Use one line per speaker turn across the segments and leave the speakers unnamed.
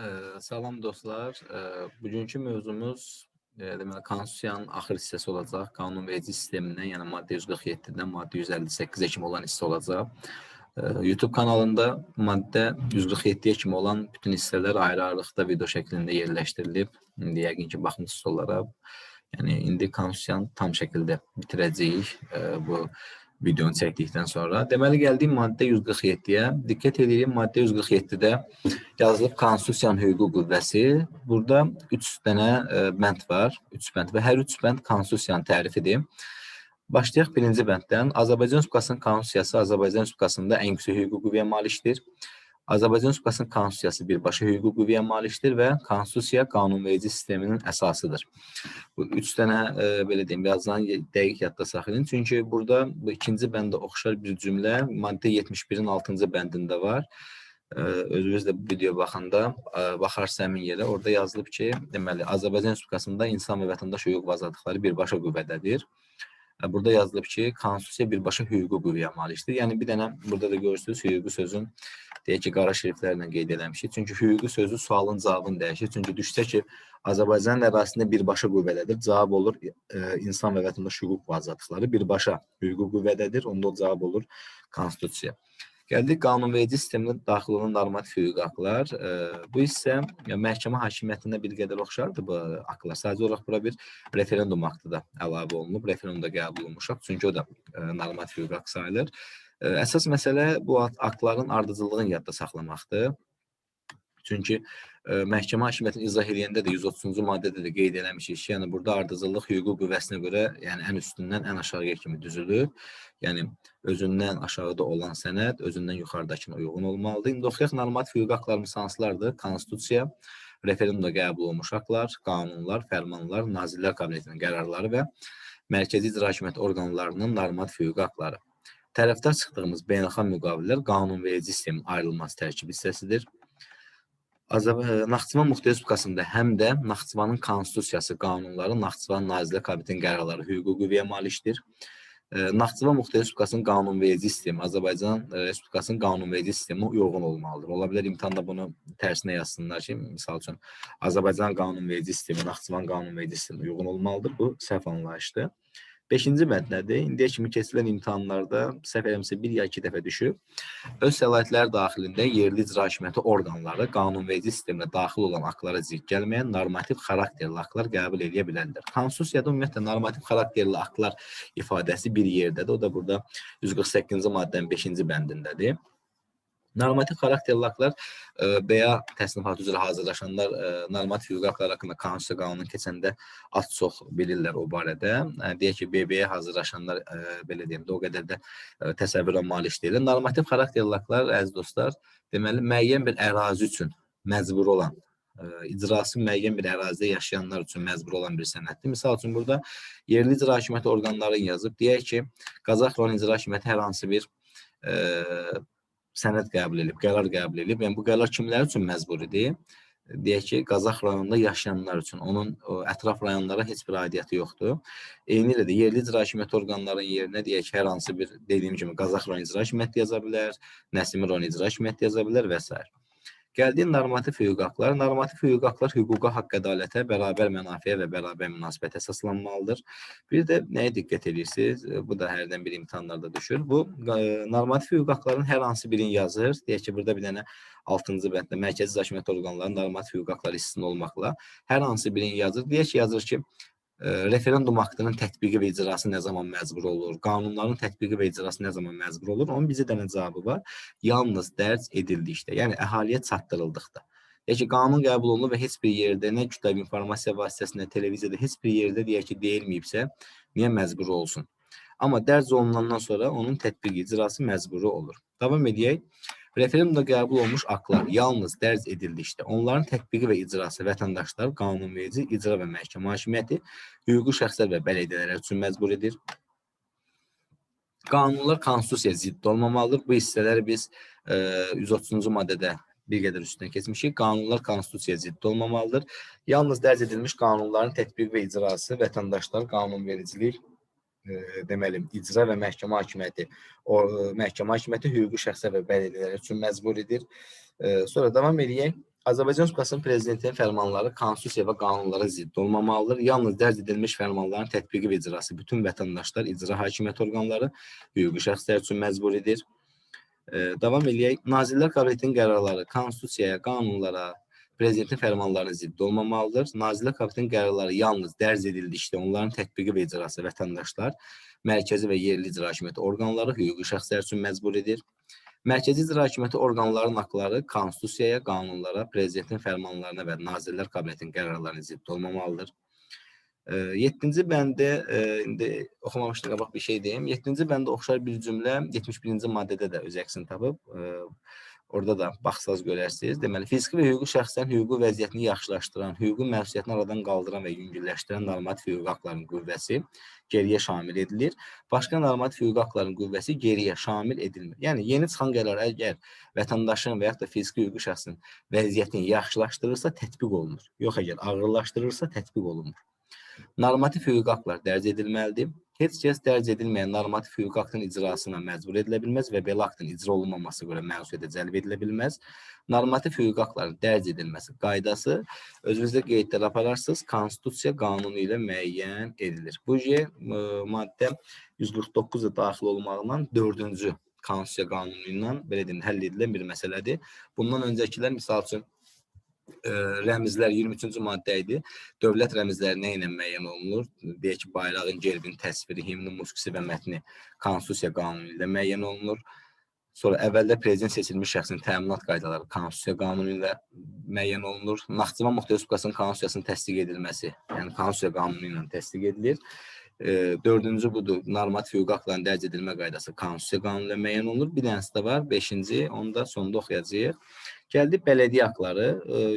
Eee, salam dostlar. Eee, bugünkü mövzumuz eee, deməli konstitusiyanın axır hissəsi olacaq. Qanunverici sistemindən, yəni maddə 147-dən maddə 158-ə kimi olan hissə olacaq. Eee, YouTube kanalında maddə 147-yə kimi olan bütün hissələr ayrı-ayrılıqda video şəklində yerləşdirilib. İndi yəqin ki, baxmısınız onlara. Yəni indi konstitusiyanı tam şəkildə bitirəcəyik eee, bu videonu çəkdikdən sonra. Deməli gəldik maddə 147-yə. Diqqət edirik maddə 147-də yazılıb Konstitusiyanın hüquqi qüvvəsi. Burada 3 dənə e, bənd var. 3 bənd və hər 3 bənd Konstitusiyanın tərifidir. Başlayaq birinci bənddən. Azərbaycan Respublikasının Konstitusiyası Azərbaycan Respublikasında ən yüksək hüquqi qüvvəyə malikdir. Azərbaycan Respublikasının Konstitusiyası birbaşa hüquqi qüvvəyə malikdir və Konstitusiya qanunverici sisteminin əsasıdır. Bu üç dənə e, belə deyim, yazılan dəqiq yadda saxlayın. Çünki burada bu ikinci bəndə oxşar bir cümlə maddə 71-in 6-cı bəndində var. E, özünüz də bu videoya baxanda e, baxarsa həmin yerə orada yazılıb ki, deməli Azərbaycan Respublikasında insan və vətəndaş hüquq və azadlıqları birbaşa qüvvədədir. Burada yazılıb ki, konstitusiya birbaşa hüquqi qüvvəyə malikdir. Yəni bir dənə burada da görürsüz hüquqi sözün deyək ki, qara şriftlərlə qeyd eləmişik. Çünki hüquqi sözü sualın cavabını dəyişir. Çünki düşsə ki, Azərbaycanın ərazisində birbaşa qüvvədədir. Cavab olur e, insan və vətəndaş hüquq azadlıqları birbaşa hüquqi qüvvədədir. Onda o cavab olur konstitusiya. Gəldik qanunverici sisteminə daxil olan normativ hüquqi haqlar. E, bu isə məhkəmə hakimiyyətinə bir qədər oxşardır bu haqlar. Sadəcə olaraq bura bir referendum aktı da əlavə olunub, referendumda qəbul olunmuş akt. Çünki o da e, normativ hüquq haqq sayılır. E, Əsas məsələ bu aktların ardıcıllığını yadda saxlamaqdır. Çünki ə, məhkəmə hakimiyyətini izah edəndə də 130-cu maddədə də qeyd eləmişik ki, yəni burada ardıcıllıq hüquqi qüvvəsinə görə, yəni ən üstündən ən aşağıya kimi düzülür. Yəni özündən aşağıda olan sənəd özündən yuxarıdakına uyğun olmalıdır. İndi oxuyaq normativ hüquqi haqlarımız hansılardır? Konstitusiya, referendumda qəbul olunmuş haqlar, qanunlar, fərmanlar, Nazirlər Kabinetinin qərarları və mərkəzi icra hakimiyyəti orqanlarının normativ hüquqi haqları. Tərəfdar çıxdığımız beynəlxalq müqavilələr qanunverici sistemin ayrılmaz tərkib hissəsidir. Azərbaycan Naxçıvan Muxtar Respublikasında həm də Naxçıvanın konstitusiyası, qanunları, Naxçıvan Nazirlər Kabinetinin qərarları hüquqi qüvvəyə malikdir. E, Naxçıvan Muxtar Respublikasının qanunverici sistemi Azərbaycan e, Respublikasının qanunverici sisteminə uyğun olmalıdır. Ola bilər imtahanda bunu tərsinə yazsınlar ki, misal üçün Azərbaycan qanunverici sistemi Naxçıvan qanunverici sisteminə uyğun olmalıdır. Bu səhv anlayışdır. Beşinci mətnədir. İndiyə kimi keçirilən imtahanlarda səhv eləmirəmsə bir ya iki dəfə düşüb. Öz səlahiyyətləri daxilində yerli icra hakimiyyəti orqanları qanunverici sisteminə daxil olan aktlara zidd gəlməyən normativ xarakterli aktlar qəbul edə bilərlər. Konstitusiyada ümumiyyətlə normativ xarakterli aktlar ifadəsi bir yerdədir. O da burada 148-ci maddənin 5-ci bəndindədir. Normativ xarakterli aktlar ə, və ya təsnifat üzrə hazırlaşanlar ə, normativ hüquq haqları haqqında konstitusiya qanunu keçəndə az çox bilirlər o barədə. Ə, deyək ki, BB-yə hazırlaşanlar belə deyim də o qədər də təsəvvürə malik deyil. Normativ xarakterli aktlar əziz dostlar, deməli müəyyən bir ərazi üçün məcbur olan icrası müəyyən bir ərazidə yaşayanlar üçün məcbur olan bir sənəddir. Məsəl üçün burada yerli icra hakimiyyəti orqanları yazıb. Deyək ki, Qazax rayon icra hakimiyyəti hər hansı bir ə, sənəd qəbul edib, qərar qəbul edib. Yəni bu qərar kimlər üçün məcburidir? Deyək ki, Qazax rayonunda yaşayanlar üçün, onun o, ətraf rayonlara heç bir aidiyyəti yoxdur. Eyni ilə də yerli icra hakimiyyəti orqanlarının yerinə deyək hər hansı bir dediyim kimi Qazax rayon icra hakimiyyəti yaza bilər, Nəsimi rayon icra hakimiyyəti yaza bilər və s. Gəldiyin normativ hüquq haqları. Normativ hüquq haqlar hüquqa, haqq ədalətə, bərabər mənafiyə və bərabər münasibətə əsaslanmalıdır. Bir də nəyə diqqət edirsiniz? Bu da hərdən bir imtahanlarda düşür. Bu ə, normativ hüquq haqlarının hər hansı birini yazır. Deyək ki, burada bir dənə 6-cı bənddə mərkəzi hakimiyyət orqanlarının normativ hüquq haqları istisna olmaqla hər hansı birini yazır. Deyək ki, yazır ki, referendum aktının tətbiqi və icrası nə zaman məcbur olur, qanunların tətbiqi və icrası nə zaman məcbur olur, onun bizə dənə cavabı var. Yalnız dərc edildikdə, yəni əhaliyə çatdırıldıqda. Yəni ki, qanun qəbul olunur və heç bir yerdə nə kütləvi informasiya vasitəsində, televiziyada heç bir yerdə deyək ki, deyilməyibsə, niyə məcbur olsun? Amma dərc olunandan sonra onun tətbiqi, icrası məcburu olur. Davam edək. Referendumda qəbul olmuş aktlar yalnız dərc edildikdə onların tətbiqi və icrası vətəndaşlar, qanunverici, icra və məhkəmə hakimiyyəti, hüquqi şəxslər və bələdiyyələr üçün məcbur edir. Qanunlar konstitusiyaya zidd olmamalıdır. Bu hissələri biz e, 130-cu maddədə bir qədər üstünə keçmişik. Qanunlar konstitusiyaya zidd olmamalıdır. Yalnız dərc edilmiş qanunların tətbiqi və icrası vətəndaşlar, qanunvericilik, deməli icra və məhkəmə hakimiyyəti o e, məhkəmə hakimiyyəti hüquqi şəxslər və bələdiyyələr üçün məcbur edir. E, sonra davam edək. Azərbaycan Respublikasının prezidentinin fərmanları konstitusiya və qanunlara zidd olmamalıdır. Yalnız dərc edilmiş fərmanların tətbiqi və icrası bütün vətəndaşlar, icra hakimiyyət orqanları, hüquqi şəxslər üçün məcburidir. E, davam eləyək. Nazirlər Kabinetinin qərarları konstitusiyaya, qanunlara, prezidentin fərmanlarına zidd olmamalıdır. Nazirlər Kabinetinin qərarları yalnız dərc edildikdə onların tətbiqi və icrası vətəndaşlar, mərkəzi və yerli icra hakimiyyəti orqanları, hüquqi şəxslər üçün məcburidir. Mərkəzi icra hakimiyyəti orqanlarının haqları konstitusiyaya, qanunlara, prezidentin fərmanlarına və Nazirlər Kabinetinin qərarlarına zidd olmamalıdır. 7-ci bəndə indi oxumamışdım qabaq bir şey deyim. 7-ci bəndə oxşar bir cümlə 71-ci maddədə də öz əksini tapıb. Orada da baxsaz görərsiniz. Deməli, fiziki və hüquqi şəxslərin hüquqi vəziyyətini yaxşılaşdıran, hüquqi məsuliyyətini aradan qaldıran və yüngülləşdirən normativ hüquqi haqların qüvvəsi geriyə şamil edilir. Başqa normativ hüquqi haqların qüvvəsi geriyə şamil edilmir. Yəni yeni çıxan qərar əgər vətəndaşın və yaxud da fiziki hüquqi şəxsin vəziyyətini yaxşılaşdırırsa tətbiq olunur. Yox əgər ağırlaşdırırsa tətbiq olunmur. Normativ hüquqi haqlar dərc edilməlidir. Heç kəs dərc edilməyən normativ hüquq aktının icrasına məcbur edilə bilməz və belə aktın icra olunmaması görə məsuliyyətə cəlb edilə bilməz. Normativ hüquq aktların dərc edilməsi qaydası özünüzdə qeydlər apararsınız, konstitusiya qanunu ilə müəyyən edilir. Bu J maddə 149-da daxil olmaqla 4-cü konstitusiya qanunu ilə belə deyim, həll edilən bir məsələdir. Bundan öncəkilər misal üçün ə, rəmzlər 23-cü maddə idi. Dövlət rəmzləri nə ilə müəyyən olunur? Deyək ki, bayrağın, gerbin təsviri, himnin musiqisi və mətni konstitusiya qanunu ilə müəyyən olunur. Sonra əvvəldə prezident seçilmiş şəxsin təminat qaydaları konstitusiya qanunu ilə müəyyən olunur. Naxçıvan Muxtar Respublikasının konstitusiyasının təsdiq edilməsi, yəni konstitusiya qanunu ilə təsdiq edilir. E, dördüncü budur, normativ hüquq haqlarının dərc edilmə qaydası konstitusiya qanunu ilə müəyyən olunur. Bir dənəsi də var, beşinci, onu da sonda oxuyacağıq. Gəldik bələdiyyə haqları.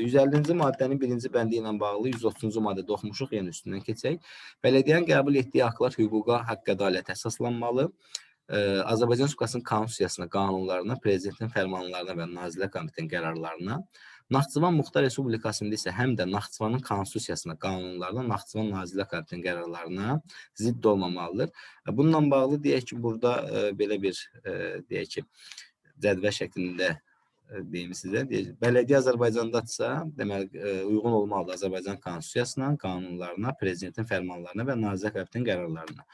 150-ci maddənin birinci bəndi ilə bağlı 130-cu maddədə oxumuşuq, yəni üstündən keçək. Bələdiyyənin qəbul etdiyi haqlar hüquqa, haqq ədalətə əsaslanmalı. Azərbaycan Respublikasının konstitusiyasına, qanunlarına, prezidentin fərmanlarına və Nazirlər Komitəsinin qərarlarına, Naxçıvan Muxtar Respublikasında isə həm də Naxçıvanın konstitusiyasına, qanunlarına, Naxçıvan Nazirlər Komitəsinin qərarlarına zidd olmamalıdır. Bununla bağlı deyək ki, burada belə bir deyək ki, cədvəl şəklində deyim sizə. Bələdiyyə Azərbaycandadsa, deməli e, uyğun olmalıdır Azərbaycan konstitusiyasına, qanunlarına, prezidentin fərmanlarına və Nazirlər Kabinetinin qərarlarına.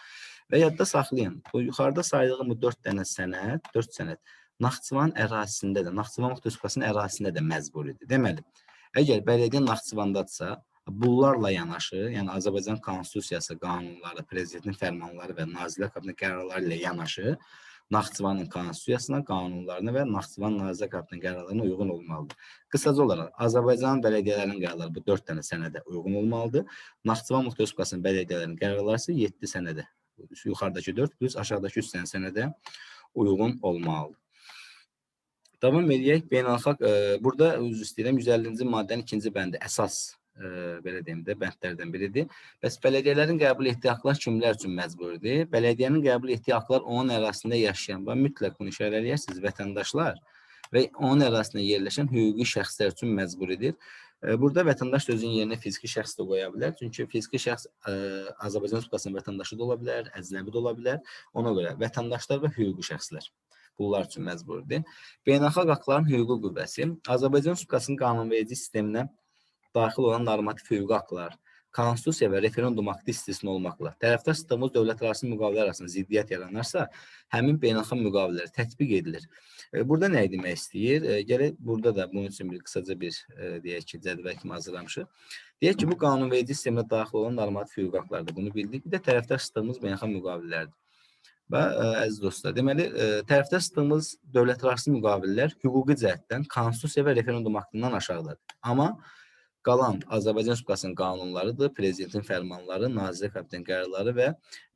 Və yadda saxlayın, bu yuxarıda saydığım bu 4 dənə sənəd, 4 sənəd Naxçıvan ərazisində də, Naxçıvan Muxtar Respublikasının ərazisində də məzburidir. Deməli, əgər bələdiyyə Naxçıvandadsa, bunlarla yanaşı, yəni Azərbaycan konstitusiyası, qanunları, prezidentin fərmanları və Nazirlər Kabinetinin qərarları ilə yanaşı Naxçıvanın konstitusiyasına, qanunlarına və Naxçıvan Nazirlər Kabinetinin qərarlarına uyğun olmalıdır. Qısaca olaraq Azərbaycan bələdiyyələrinin qərarları bu 4 dənə sənədə uyğun olmalıdır. Naxçıvan Muxtar Respublikasının bələdiyyələrinin qərarları isə 7 sənədə. Yuxarıdakı 4 plus aşağıdakı 3 dənə sənədə uyğun olmalıdır. Davam eləyək. Beynəlxalq e, burada üzr istəyirəm 150-ci maddənin ikinci bəndi əsas ə, belə deyim də bəndlərdən biridir. Bəs bələdiyyələrin qəbul etdiyi haqlar kimlər üçün məcburidir? Bələdiyyənin qəbul etdiyi haqlar onun ərazisində yaşayan və mütləq bunu işarə eləyərsiniz vətəndaşlar və onun ərazisində yerləşən hüquqi şəxslər üçün məcburidir. Burada vətəndaş özünün yerinə fiziki şəxs də qoya bilər. Çünki fiziki şəxs ə, Azərbaycan Respublikasının vətəndaşı da ola bilər, əcnəbi də ola bilər. Ona görə vətəndaşlar və hüquqi şəxslər bunlar üçün məcburidir. Beynəlxalq haqların hüquqi qüvvəsi Azərbaycan Respublikasının qanunverici sisteminə daxil olan normativ hüquqi haqlar, konstitusiya və referendum aktı istisna olmaqla tərəfdaş tutumuz dövlətlərarası müqavilə arasında ziddiyyət yaranarsa, həmin beynəlxalq müqavilələr tətbiq edilir. E, burada nə demək istəyir? E, gərək burada da bunun üçün bir qısaca bir e, deyək ki, cədvəl kimi hazırlamışıq. Deyək ki, bu qanunverici sisteminə daxil olan normativ hüquq haqlardır. Bunu bildik. Bir də tərəfdaş tutumuz beynəlxalq müqavilələrdir. Və ə, əziz dostlar, deməli, ə, tərəfdaş tutduğumuz dövlətlərarası müqavilələr hüquqi cəhətdən konstitusiya və referendum aktından aşağıdadır. Amma Qalan Azərbaycan Respublikasının qanunlarıdır, prezidentin fərmanları, Nazirlər Kabinetinin qərarları və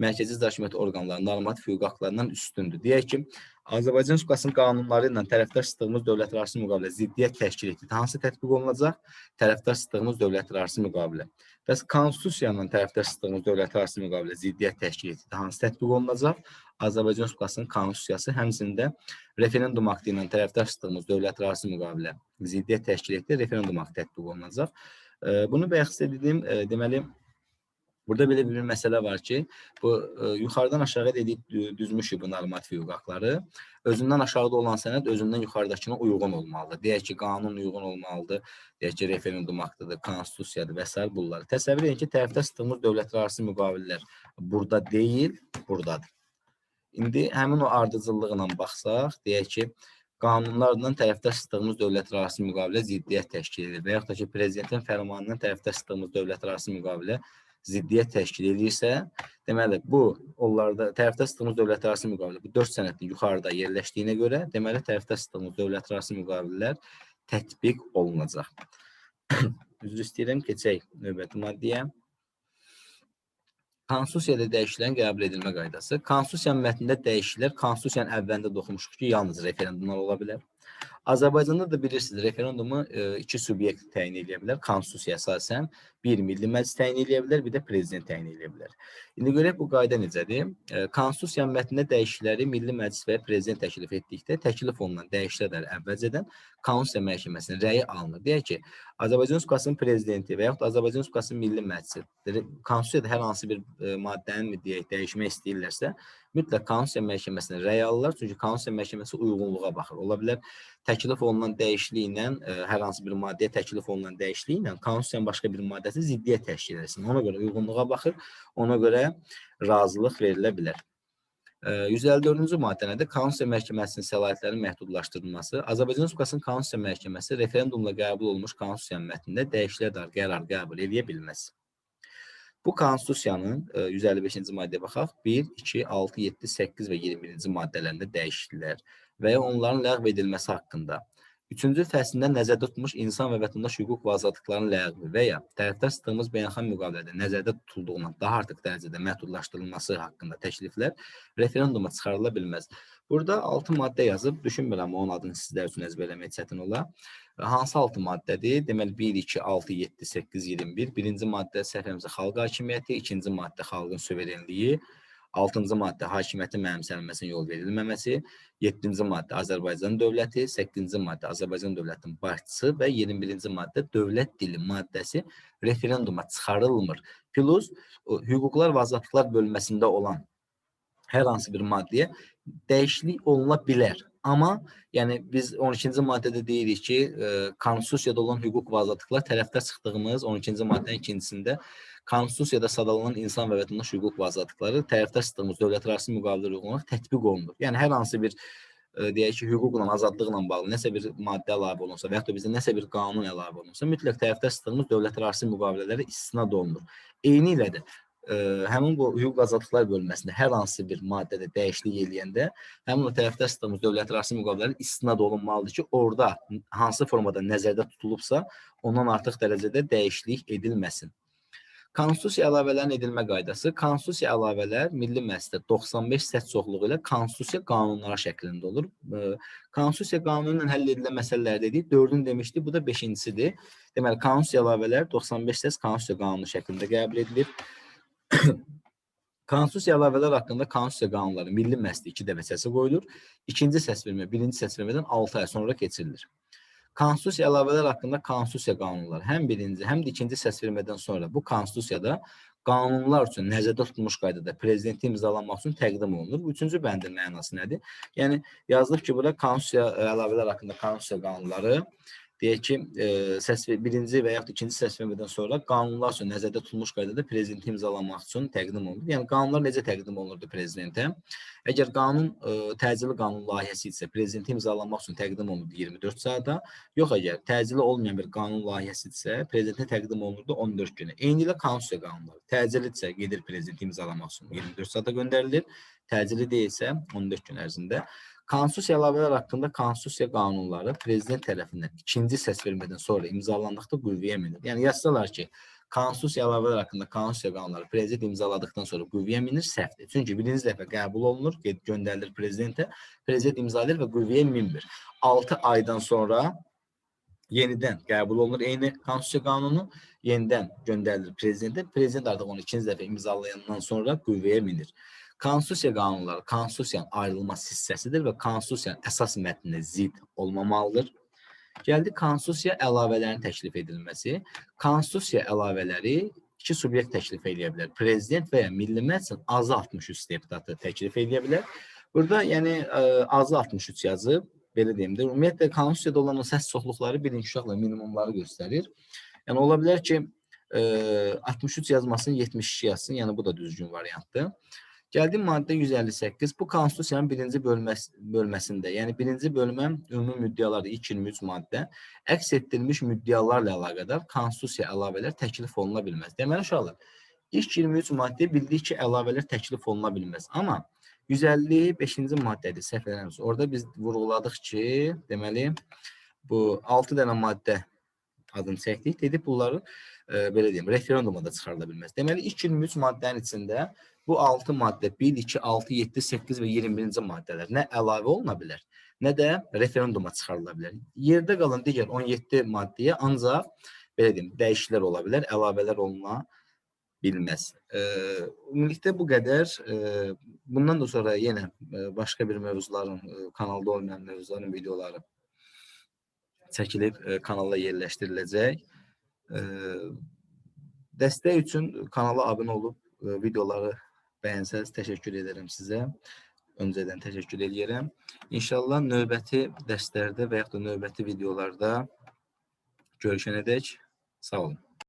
mərkəzi icra hakimiyyəti orqanlarının normativ hüquq haqlarından üstündür. Deyək ki, Azərbaycan Respublikasının qanunları ilə tərəfdaş tutduğumuz dövlətlərarası müqavilə ziddiyyət təşkil etdi. Hansı tətbiq olunacaq? Tərəfdaş tutduğumuz dövlətlərarası müqavilə. Bəs konstitusiya ilə tərəfdaş tutduğumuz dövlətlərarası müqavilə ziddiyyət təşkil etdi. Hansı tətbiq olunacaq? Azərbaycan Respublikasının konstitusiyası, həmçində referendum aktı ilə tərəfdaş tutduğumuz dövlətlərarası müqavilə ziddiyyət təşkil etdi, referendum aktı tətbiq olunacaq. Bunu bayaq sizə dedim, deməli Burada belə bir məsələ var ki, bu ə, yuxarıdan aşağı edib dü- düzmüşük bu normativ hüquqları. Özündən aşağıda olan sənəd özündən yuxarıdakına uyğun olmalıdır. Deyək ki, qanun uyğun olmalıdır. Deyək ki, referendum aktıdır, konstitusiyadır və s. bunları. Təsəvvür edin ki, tərəfdə sıxdığımız dövlətlərarası müqavilələr burada deyil, buradadır. İndi həmin o ardıcıllıqla baxsaq, deyək ki, qanunlarla tərəfdə sıxdığımız dövlətlərarası müqavilə ziddiyyət təşkil edir və yaxud da ki, prezidentin fərmanından tərəfdə sıxdığımız dövlətlərarası müqavilə ziddiyyət təşkil edirsə, deməli bu onlarda tərəfdə sıxdığımız dövlətlərarası müqavilə bu 4 sənədin yuxarıda yerləşdiyinə görə, deməli tərəfdə sıxdığımız dövlətlərarası müqavilələr tətbiq olunacaq. Üzr istəyirəm, keçək növbəti maddəyə. Konstitusiyada dəyişikliklərin qəbul edilmə qaydası. Konstitusiyanın mətnində dəyişikliklər konstitusiyanın əvvəlində də oxumuşuq ki, yalnız referendumlar ola bilər. Azərbaycanda da bilirsiniz, referendumu e, iki subyekt təyin edə bilər. Konstitusiyaya əsasən bir milli məclis təyin edə bilər, bir də prezident təyin edə bilər. İndi görək bu qayda necədir? E, Konstitusiyanın mətnində dəyişiklikləri milli məclis və prezident təklif etdikdə təklif olunan dəyişikliklər əvvəlcədən Konstitusiya məhkəməsinin rəyi alınır. Deyək ki, Azərbaycan Respublikasının prezidenti və yaxud Azərbaycan Respublikasının milli məclisi Konstitusiyada hər hansı bir e, maddəni deyək dəyişmək istəyirlərsə, mütləq Konstitusiya məhkəməsinə rəy alırlar, çünki Konstitusiya məhkəməsi uyğunluğa baxır. Ola bilər təklif olunan dəyişikliklə ə, hər hansı bir maddəyə təklif olunan dəyişikliklə Konstitusiyanın başqa bir maddəsi ziddiyyət təşkil etsin. Ona görə uyğunluğa baxır, ona görə razılıq verilə bilər. Ə, 154-cü maddə nədir? Konstitusiya məhkəməsinin səlahiyyətlərinin məhdudlaşdırılması. Azərbaycan Respublikasının Konstitusiya məhkəməsi referendumla qəbul olunmuş Konstitusiyanın mətnində dəyişikliklər dair qərar qəbul edə bilməz. Bu Konstitusiyanın ə, 155-ci maddəyə baxaq. 1, 2, 6, 7, 8 və 21-ci maddələrində dəyişikliklər və ya onların ləğv edilməsi haqqında. Üçüncü fəslində nəzərdə tutulmuş insan və vətəndaş hüquq və azadlıqlarının ləğvi və ya tərəfdə sıxdığımız beynəlxalq müqavilədə nəzərdə tutulduğundan daha artıq dərəcədə məhdudlaşdırılması haqqında təkliflər referenduma çıxarıla bilməz. Burada 6 maddə yazıb, düşünmürəm onun adını sizlər üçün əzbərləmək çətin olar. Hansı 6 maddədir? Deməli 1, 2, 6, 7, 8, 21. Birinci maddə səhvimizə xalq hakimiyyəti, ikinci maddə xalqın suverenliyi, Altıncı maddə hakimiyyətin mənimsənilməsinə yol verilməməsi, 7-ci maddə Azərbaycan dövləti, 8-ci maddə Azərbaycan dövlətinin başçısı və 21-ci maddə dövlət dili maddəsi referenduma çıxarılmır. Plus hüquqlar və azadlıqlar bölməsində olan hər hansı bir maddəyə dəyişiklik oluna bilər. Amma yəni biz 12-ci maddədə deyirik ki, e, konstitusiyada olan hüquq və azadlıqlar tərəfdə çıxdığımız 12-ci maddənin ikincisində Konstitusiyada sadalanan insan və vətəndaş hüquq və azadlıqları tərəfdə sıxdığımız dövlətlərarası müqavilələr uyğun olaraq tətbiq olunur. Yəni hər hansı bir e, deyək ki, hüquqla, azadlıqla bağlı nəsə bir maddə əlavə olunsa və yaxud da bizə nəsə bir qanun əlavə olunsa, mütləq tərəfdə sıxdığımız dövlətlərarası müqavilələrə istinad olunur. Eyni ilə də ə, həmin bu hüquq azadlıqlar bölməsində hər hansı bir maddədə dəyişiklik eləyəndə həmin o tərəfdə sıxdığımız dövlətlərarası müqavilələrə istinad olunmalıdır ki, orada hansı formada nəzərdə tutulubsa, ondan artıq dərəcədə dəyişiklik edilməsin. Konstitusiya əlavələrinin edilmə qaydası. Konstitusiya əlavələr Milli Məclisdə 95 səs çoxluğu ilə konstitusiya qanunları şəklində olur. Konstitusiya qanunu ilə həll edilən məsələlər dedik. 4-ünü demişdik, bu da 5-incisidir. Deməli, konstitusiya əlavələr 95 səs konstitusiya qanunu şəklində qəbul edilir. Konstitusiya əlavələr haqqında konstitusiya qanunları Milli Məclisdə 2 dəfə səsə qoyulur. İkinci səsvermə, birinci səsvermədən 6 ay sonra keçirilir. Konstitusiya əlavələr haqqında konstitusiya qanunları həm birinci, həm də ikinci səsvermədən sonra bu konstitusiyada qanunlar üçün nəzərdə tutulmuş qaydada prezidenti imzalanmaq üçün təqdim olunur. Bu üçüncü bəndin mənası nədir? Yəni yazılıb ki, bura konstitusiya əlavələr haqqında konstitusiya qanunları deyək ki, e, səs birinci və yaxud ikinci səsvermədən sonra qanunlar üçün nəzərdə tutulmuş qaydada prezidenti imzalamaq üçün təqdim olunur. Yəni qanunlar necə təqdim olunurdu prezidentə? Əgər qanun ə, təcili qanun layihəsi isə prezidenti imzalamaq üçün təqdim olunurdu 24 saata. Yox əgər təcili olmayan bir qanun layihəsidirsə, prezidentə təqdim olunurdu 14 günə. Eyni ilə konstitusiya qanunları. Təcilidirsə gedir prezidenti imzalamaq üçün 24 saata göndərilir. Təcili deyilsə 14 gün ərzində. Konstitusiya əlavələr haqqında konstitusiya qanunları prezident tərəfindən ikinci səsvermədən sonra imzalandıqda qüvvəyə minir. Yəni yazsalar ki, konstitusiya əlavələr haqqında konstitusiya qanunları prezident imzaladıqdan sonra qüvvəyə minir, səhvdir. Çünki birinci dəfə qəbul olunur, göndərilir prezidentə, prezident imzalayır və qüvvəyə minmir. 6 aydan sonra yenidən qəbul olunur eyni konstitusiya qanunu, yenidən göndərilir prezidentə. Prezident artıq onu ikinci dəfə imzalayandan sonra qüvvəyə minir. Konstitusiya qanunları konstitusiyanın ayrılmaz hissəsidir və konstitusiyanın əsas mətninə zidd olmamalıdır. Gəldi konstitusiya əlavələrinin təklif edilməsi. Konstitusiya əlavələri iki subyekt təklif edə bilər. Prezident və ya Milli Məclisin azı 63 deputatı təklif edə bilər. Burada yəni azı 63 yazıb, belə deyim də, ümumiyyətlə konstitusiyada olan o səs çoxluqları birinci uşaqla minimumları göstərir. Yəni ola bilər ki, ə, 63 yazmasını 72 yazsın, yəni bu da düzgün variantdır. Gəldim maddə 158. Bu konstitusiyanın birinci bölməs bölməsində, yəni birinci bölmə ümumi müddəalar 223 maddə əks etdirilmiş müddəalarla əlaqədar konstitusiya əlavələr təklif oluna bilməz. Deməli uşaqlar, ilk 23 maddə bildik ki, əlavələr təklif oluna bilməz. Amma 155-ci maddədir, səhv eləmirəm. Orada biz vurğuladıq ki, deməli bu 6 dənə maddə adını çəkdik. Dedik bunları e, belə deyim, referenduma da çıxarıla bilməz. Deməli ilk 23 maddənin içində bu 6 maddə 1, 2, 6, 7, 8 və 21-ci maddələr nə əlavə oluna bilər, nə də referenduma çıxarıla bilər. Yerdə qalan digər 17 maddəyə ancaq belə deyim, dəyişikliklər ola bilər, əlavələr oluna bilməz. E, ümumilikdə bu qədər. E, bundan da sonra yenə başqa bir mövzuların, kanalda olmayan mövzuların videoları çəkilib kanala yerləşdiriləcək. E, dəstək üçün kanala abunə olub videoları bəyənsəz təşəkkür edirəm sizə. Öncədən təşəkkür edirəm. İnşallah növbəti dərslərdə və yaxud da növbəti videolarda görüşənədək sağ olun.